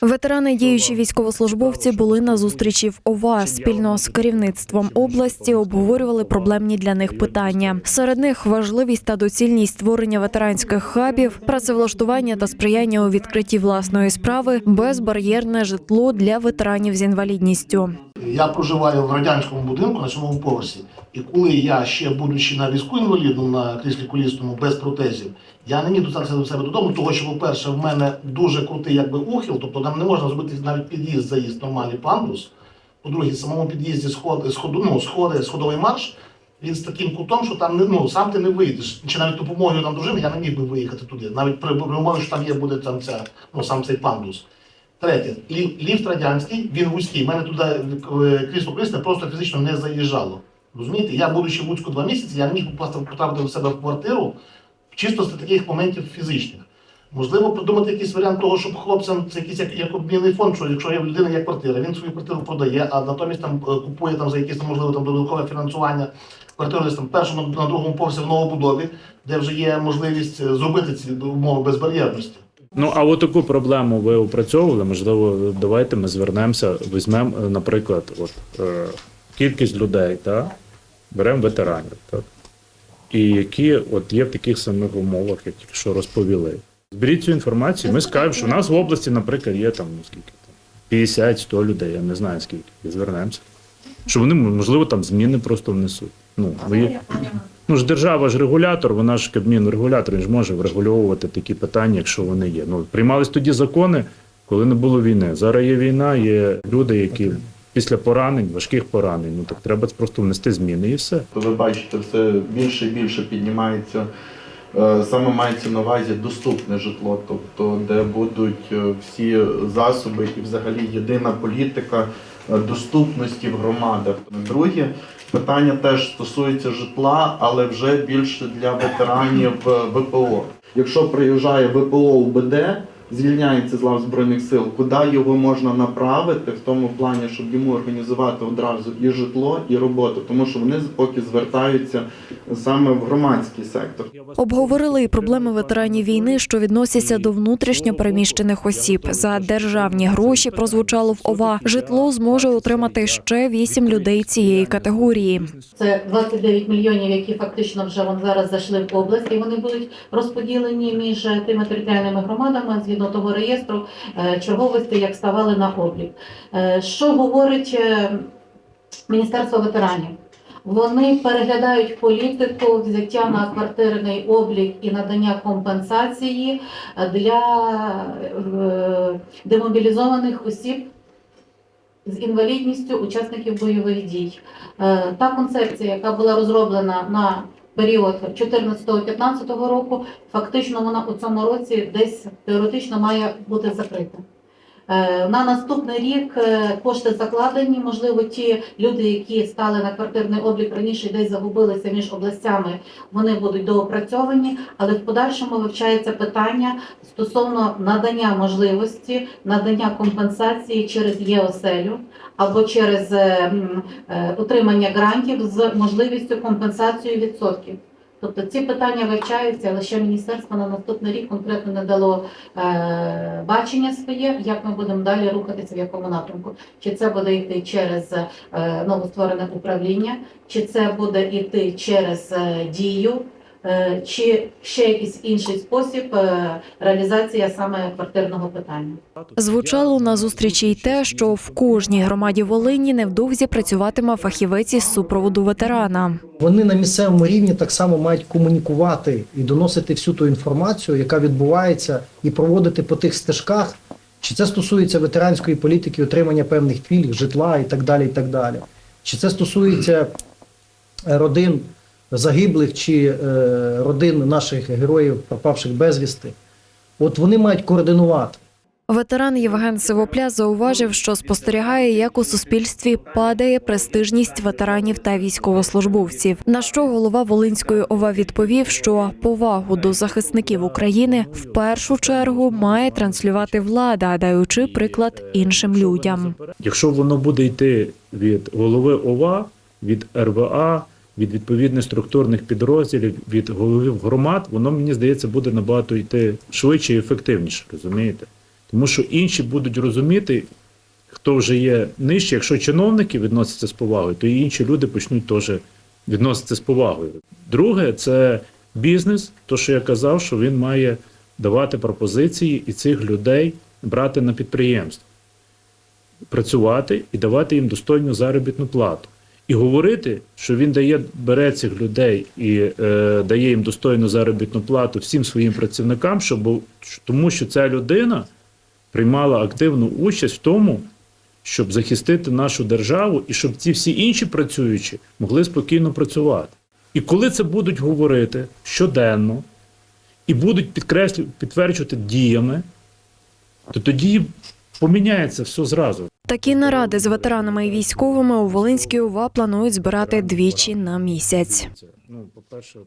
Ветерани, діючі військовослужбовці, були на зустрічі в ОВА. Спільно з керівництвом області обговорювали проблемні для них питання. Серед них важливість та доцільність створення ветеранських хабів, працевлаштування та сприяння у відкритті власної справи, безбар'єрне житло для ветеранів з інвалідністю. Я проживаю в радянському будинку на сьомому поверсі. І коли я ще будучи на візку інвалідному на кріслі колісному без протезів, я не міг достатися до себе додому, тому що, по-перше, в мене дуже крутий якби ухил, тобто там не можна зробити навіть під'їзд, заїзд нормальний пандус. По-друге, в самому під'їзді сходи, сходу, ну, сходи, сходовий марш. Він з таким кутом, що там ну сам ти не вийдеш. Чи навіть допомогою там дружини я не міг би виїхати туди. Навіть при умові, що там є буде там ця, ну сам цей пандус. Третє, ліфт радянський, він вузький. Мене туди е, крісло колісне просто фізично не заїжджало. Розумієте? Я, будучи в Луцьку два місяці, я не міг потрапити до себе в квартиру чисто з таких моментів фізичних. Можливо, придумати якийсь варіант того, щоб хлопцям це якийсь як, як обмінний фонд, що якщо є в є квартира, він свою квартиру продає, а натомість там е, купує там за якесь можливо там додаткове фінансування квартиру десь там першому на другому поверсі в новобудові, де вже є можливість е, зробити ці умови безбар'єрності. Ну а от таку проблему ви опрацьовували. Можливо, давайте ми звернемося, візьмемо, е, наприклад, от е, кількість людей, так, беремо ветеранів, так, і які от є в таких самих умовах, як тільки що розповіли. Зберіть цю інформацію. Ми скажемо, що в нас в області, наприклад, є там скільки там 50-100 людей, я не знаю скільки, і звернемося. Що вони, можливо, там зміни просто внесуть. Ну, ви, Ну ж держава ж регулятор, вона ж Кабмін регулятор, він ж може врегульовувати такі питання, якщо вони є. Ну приймались тоді закони, коли не було війни. Зараз є війна, є люди, які після поранень, важких поранень. Ну так треба просто внести зміни і все. Ви бачите, все більше і більше піднімається. е, Саме мається на увазі доступне житло, тобто де будуть е, всі засоби і взагалі єдина політика доступності в громадах. Друге питання теж стосується житла, але вже більше для ветеранів е, ВПО. Якщо приїжджає ВПО УБД, звільняється з лав збройних сил, куди його можна направити в тому плані, щоб йому організувати одразу і житло, і роботу, тому що вони поки звертаються саме в громадський сектор. Обговорили і проблеми ветеранів війни, що відносяться до внутрішньо переміщених осіб. За державні гроші прозвучало в ОВА. Житло зможе отримати ще вісім людей цієї категорії. Це 29 мільйонів, які фактично вже вон зараз зайшли в область, і вони будуть розподілені між тими територіальними громадами згідно того реєстру е, черговості, як ставали на облік. Е, Що говорить е, Міністерство ветеранів? Вони переглядають політику взяття на квартирний облік і надання компенсації для демобілізованих осіб з інвалідністю учасників бойових дій. Та концепція, яка була розроблена на період 14-15 року, фактично вона у цьому році десь теоретично має бути закрита. Е, На наступний рік е, кошти закладені. Можливо, ті люди, які стали на квартирний облік раніше, десь загубилися між областями, вони будуть доопрацьовані, але в подальшому вивчається питання стосовно надання можливості надання компенсації через ЄОСЕЛю або через е, е, отримання грантів з можливістю компенсації відсотків. Тобто ці питання вивчаються, але ще міністерство на наступний рік конкретно не дало е, бачення своє, як ми будемо далі рухатися в якому напрямку. Чи це буде йти через е, новостворене управління, чи це буде йти через е, дію, чи ще якийсь інший спосіб е, реалізація саме квартирного питання. Звучало на зустрічі й те, що в кожній громаді Волині невдовзі працюватиме фахівець із супроводу ветерана. Вони на місцевому рівні так само мають комунікувати і доносити всю ту інформацію, яка відбувається, і проводити по тих стежках. Чи це стосується ветеранської політики, отримання певних пільг, житла і так далі. і так далі. Чи це стосується е, родин загиблих чи е, родин наших героїв, пропавших безвісти? От вони мають координувати. Ветеран Євген Сивопля зауважив, що спостерігає, як у суспільстві падає престижність ветеранів та військовослужбовців. На що голова Волинської ОВА відповів, що повагу до захисників України в першу чергу має транслювати влада, даючи приклад іншим людям. Якщо воно буде йти від голови ОВА, від РВА, від відповідних структурних підрозділів, від головів громад, воно мені здається буде набагато йти швидше і ефективніше, розумієте? Тому що інші будуть розуміти, хто вже є нижче. Якщо чиновники відносяться з повагою, то і інші люди почнуть теж відноситися з повагою. Друге, це бізнес, то що я казав, що він має давати пропозиції і цих людей брати на підприємство, працювати і давати їм достойну заробітну плату. І говорити, що він дає, бере цих людей і е, дає їм достойну заробітну плату всім своїм працівникам, щоб, тому що ця людина приймала активну участь в тому, щоб захистити нашу державу і щоб ці всі інші працюючі могли спокійно працювати. І коли це будуть говорити щоденно і будуть підкреслю, підтверджувати діями, то тоді поміняється все зразу. Такі наради з ветеранами і військовими у Волинській УВА планують збирати двічі на місяць. Ну, по-перше,